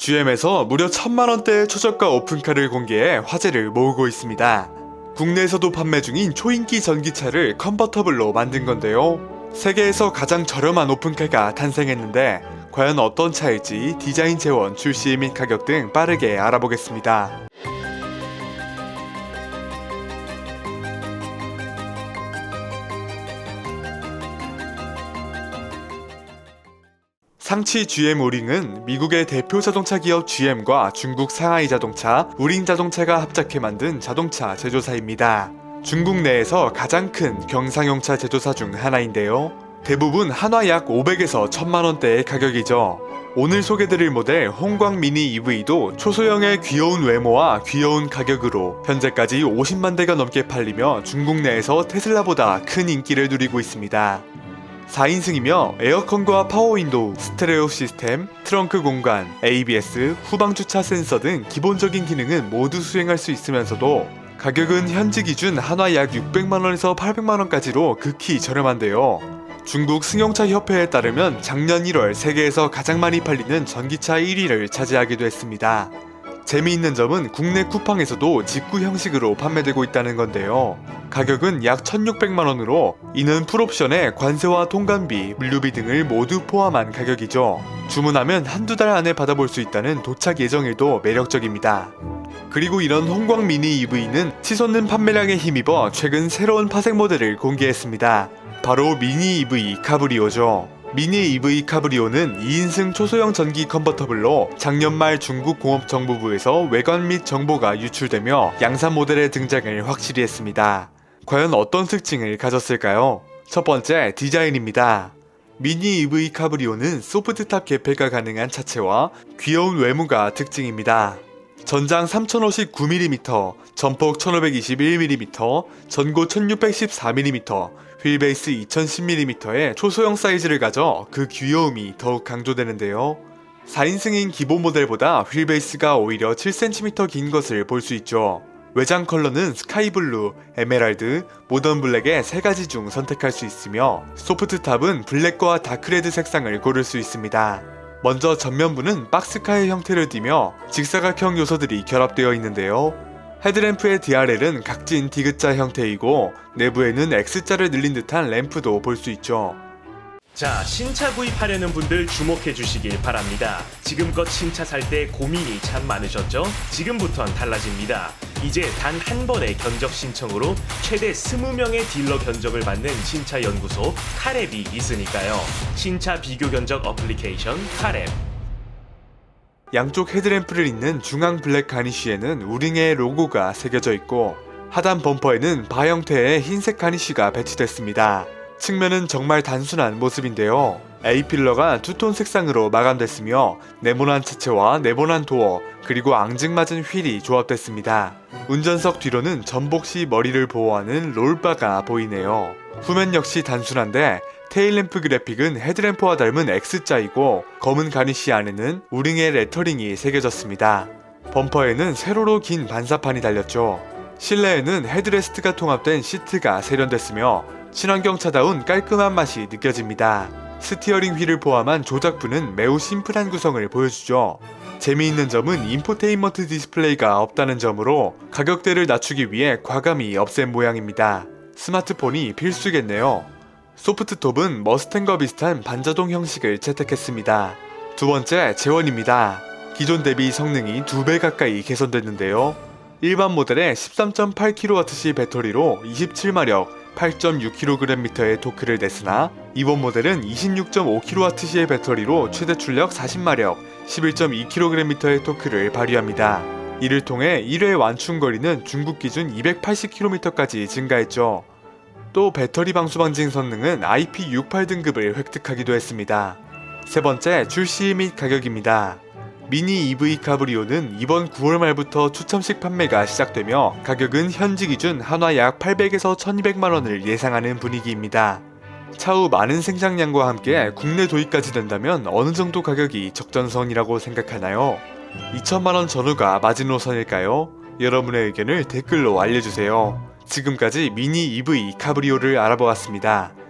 GM에서 무려 천만 원대의 최저가 오픈카를 공개해 화제를 모으고 있습니다. 국내에서도 판매 중인 초인기 전기차를 컨버터블로 만든 건데요. 세계에서 가장 저렴한 오픈카가 탄생했는데 과연 어떤 차일지 디자인 재원, 출시 및 가격 등 빠르게 알아보겠습니다. 상치 GM 우링은 미국의 대표 자동차 기업 GM과 중국 상하이 자동차, 우링 자동차가 합작해 만든 자동차 제조사입니다. 중국 내에서 가장 큰 경상용차 제조사 중 하나인데요. 대부분 한화 약 500에서 1000만 원대의 가격이죠. 오늘 소개드릴 모델 홍광 미니 EV도 초소형의 귀여운 외모와 귀여운 가격으로 현재까지 50만 대가 넘게 팔리며 중국 내에서 테슬라보다 큰 인기를 누리고 있습니다. 4인승이며 에어컨과 파워윈도우, 스테레오 시스템, 트렁크 공간, ABS, 후방 주차 센서 등 기본적인 기능은 모두 수행할 수 있으면서도 가격은 현지 기준 한화 약 600만원에서 800만원까지로 극히 저렴한데요. 중국 승용차 협회에 따르면 작년 1월 세계에서 가장 많이 팔리는 전기차 1위를 차지하기도 했습니다. 재미있는 점은 국내 쿠팡에서도 직구 형식으로 판매되고 있다는 건데요. 가격은 약 1,600만원으로 이는 풀옵션에 관세와 통관비, 물류비 등을 모두 포함한 가격이죠. 주문하면 한두 달 안에 받아볼 수 있다는 도착 예정일도 매력적입니다. 그리고 이런 홍광 미니 EV는 치솟는 판매량에 힘입어 최근 새로운 파색 모델을 공개했습니다. 바로 미니 EV 카브리오죠. 미니 EV 카브리오는 2인승 초소형 전기 컨버터블로 작년 말 중국 공업 정보부에서 외관 및 정보가 유출되며 양산 모델의 등장을 확실히 했습니다. 과연 어떤 특징을 가졌을까요? 첫 번째, 디자인입니다. 미니 EV 카브리오는 소프트탑 개폐가 가능한 차체와 귀여운 외모가 특징입니다. 전장 3059mm, 전폭 1521mm, 전고 1614mm, 휠베이스 2010mm의 초소형 사이즈를 가져 그 귀여움이 더욱 강조되는데요. 4인승인 기본 모델보다 휠베이스가 오히려 7cm 긴 것을 볼 수 있죠. 외장 컬러는 스카이블루, 에메랄드, 모던 블랙의 세 가지 중 선택할 수 있으며 소프트탑은 블랙과 다크레드 색상을 고를 수 있습니다. 먼저 전면부는 박스카의 형태를 띠며 직사각형 요소들이 결합되어 있는데요. 헤드램프의 DRL은 각진 디귿자 형태이고 내부에는 X자를 늘린 듯한 램프도 볼 수 있죠. 자, 신차 구입하려는 분들 주목해 주시길 바랍니다. 지금껏 신차 살 때 고민이 참 많으셨죠? 지금부턴 달라집니다. 이제 단 한 번의 견적 신청으로 최대 20명의 딜러 견적을 받는 신차 연구소 카랩이 있으니까요. 신차 비교 견적 어플리케이션 카랩. 양쪽 헤드램프를 잇는 중앙 블랙 가니쉬에는 우링의 로고가 새겨져 있고 하단 범퍼에는 바 형태의 흰색 가니쉬가 배치됐습니다. 측면은 정말 단순한 모습인데요. A필러가 투톤 색상으로 마감됐으며 네모난 차체와 네모난 도어 그리고 앙증맞은 휠이 조합됐습니다. 운전석 뒤로는 전복 시 머리를 보호하는 롤바가 보이네요. 후면 역시 단순한데 테일램프 그래픽은 헤드램프와 닮은 X자이고 검은 가니쉬 안에는 우링의 레터링이 새겨졌습니다. 범퍼에는 세로로 긴 반사판이 달렸죠. 실내에는 헤드레스트가 통합된 시트가 세련됐으며 친환경차다운 깔끔한 맛이 느껴집니다. 스티어링 휠을 포함한 조작부는 매우 심플한 구성을 보여주죠. 재미있는 점은 인포테인먼트 디스플레이가 없다는 점으로 가격대를 낮추기 위해 과감히 없앤 모양입니다. 스마트폰이 필수겠네요. 소프트톱은 머스탱과 비슷한 반자동 형식을 채택했습니다. 두 번째, 재원입니다. 기존 대비 성능이 두 배 가까이 개선됐는데요. 일반 모델의 13.8kWh 배터리로 27마력, 8.6kgm의 토크를 냈으나 이번 모델은 26.5kWh의 배터리로 최대 출력 40마력, 11.2kgm의 토크를 발휘합니다. 이를 통해 1회 완충 거리는 중국 기준 280km까지 증가했죠. 또 배터리 방수 방진 성능은 IP68 등급을 획득하기도 했습니다. 세 번째, 출시 및 가격입니다. 미니 EV 카브리오는 이번 9월 말부터 추첨식 판매가 시작되며 가격은 현지 기준 한화 약 800에서 1200만 원을 예상하는 분위기입니다. 차후 많은 생산량과 함께 국내 도입까지 된다면 어느 정도 가격이 적정선이라고 생각하나요? 2천만 원 전후가 마지노선일까요? 여러분의 의견을 댓글로 알려주세요. 지금까지 미니 EV 카브리오를 알아보았습니다.